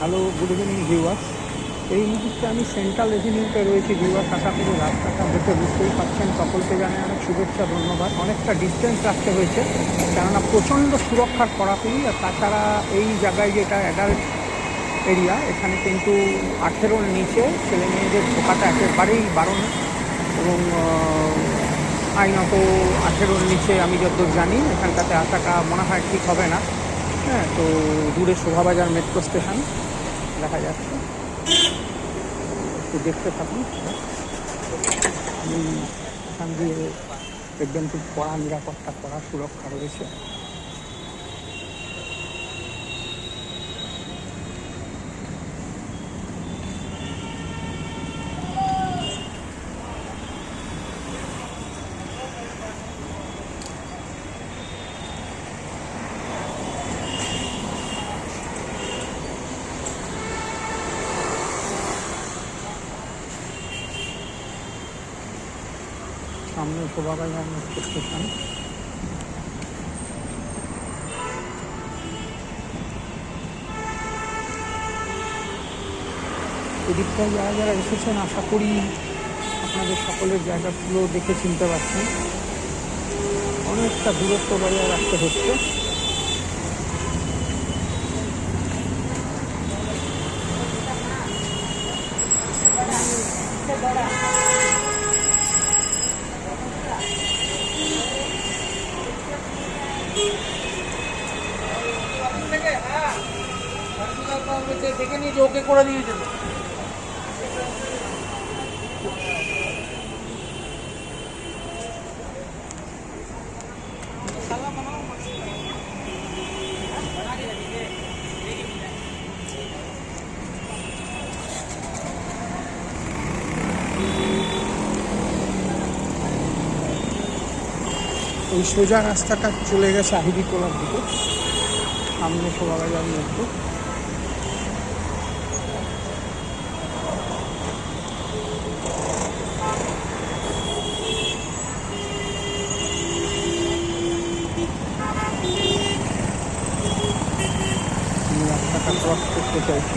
Hello good evening viewers এই মুহূর্তে আমি সেন্ট্রাল এভিনিউতে রয়েছি ভিউয়ার্স আশা করি রাস্তাটা দেখে বুঝতেই পারছেন। সকলকে জানাই অনেক শুভেচ্ছা, ধন্যবাদ। অনেকটা ডিস্টেন্স রাখতে হয়েছে, কেননা প্রচণ্ড সুরক্ষার কড়াকড়ি, আর তাছাড়া এই জায়গায় যেটা অ্যাডাল্ট এরিয়া এখানে কিন্তু আঠেরোর নিচে ছেলে মেয়েদের ঢোকাটা একেবারেই বারণ। এবং আইনত আঠেরোর নিচে আমি যতদূর জানি, এখানটাতে আসাটা মনে হয় ঠিক হবে না। হ্যাঁ তো দূরে শোভাবাজার মেট্রো স্টেশন দেখা যাচ্ছে। একটু দেখতে থাকুন। এখান দিয়ে দেখবেন খুব কড়া নিরাপত্তা কড়া সুরক্ষা রয়েছে। সামনে শোভাবাজার করতে চান এদিকটায় যারা যারা এসেছেন, আশা করি আপনাদের সকলের জায়গাগুলো দেখে চিনতে পারছেন। অনেকটা দূরত্ব বজায় রাখতে হচ্ছে। করে দিয়েছে তো। এই সোজা রাস্তাটা চলে গেছে আহিরিটোলার দিকে সামনে শোভাবাজার মেট্রো আমি রাস্তাটা ক্রস করতে চাইছি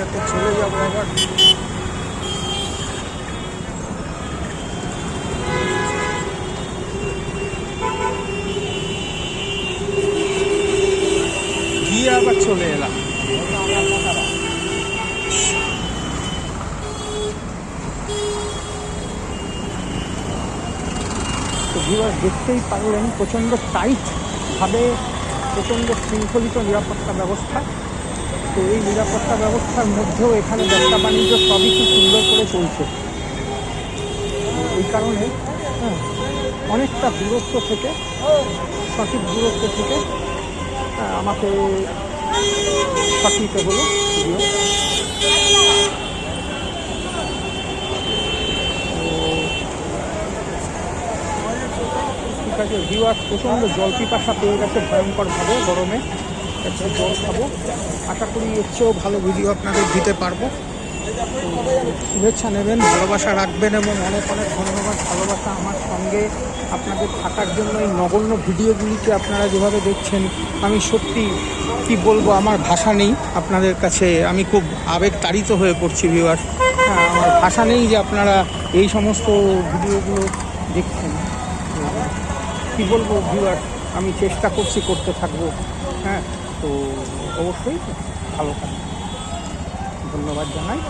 এটাতে চলে যাব আবার। গিয়ে আবার চলে এলাম। তো দেখতেই পারলেন প্রচণ্ড টাইটভাবে প্রচণ্ড শৃঙ্খলিত নিরাপত্তা ব্যবস্থা। তো এই নিরাপত্তা ব্যবস্থার মধ্যেও এখানে ব্যবসা বাণিজ্য সবই খুব সুন্দর করে চলছে। এই কারণে হ্যাঁ, অনেকটা দূরত্ব থেকে সঠিক দূরত্ব থেকে হ্যাঁ, আমাকে সঠিক হলো ঠিক আছে ভিউয়ার প্রচণ্ড জল পেয়ে গেছে ভয়ঙ্করভাবে গরমে। খাব। আশা করি এর চেয়েও ভালো ভিডিও আপনাদের দিতে পারব। শুভেচ্ছা নেবেন, ভালোবাসা রাখবেন এবং অনেক অনেক ধন্যবাদ। ভালোবাসা আমার সঙ্গে আপনাদের থাকার জন্য এই নগণ্য ভিডিওগুলিকে আপনারা যেভাবে দেখছেন, আমি সত্যি কি বলব, আমার ভাষা নেই আপনাদের কাছে। আমি খুব আবেগ তাড়িত হয়ে পড়ছি ভিউয়ার হ্যাঁ আমার ভাষা নেই যে আপনারা এই সমস্ত ভিডিওগুলো দেখছেন। কি বলব ভিউয়ার আমি চেষ্টা করছি, করতে থাকব। হ্যাঁ তো অবশ্যই ভালো থাকবে ধন্যবাদ জানাই।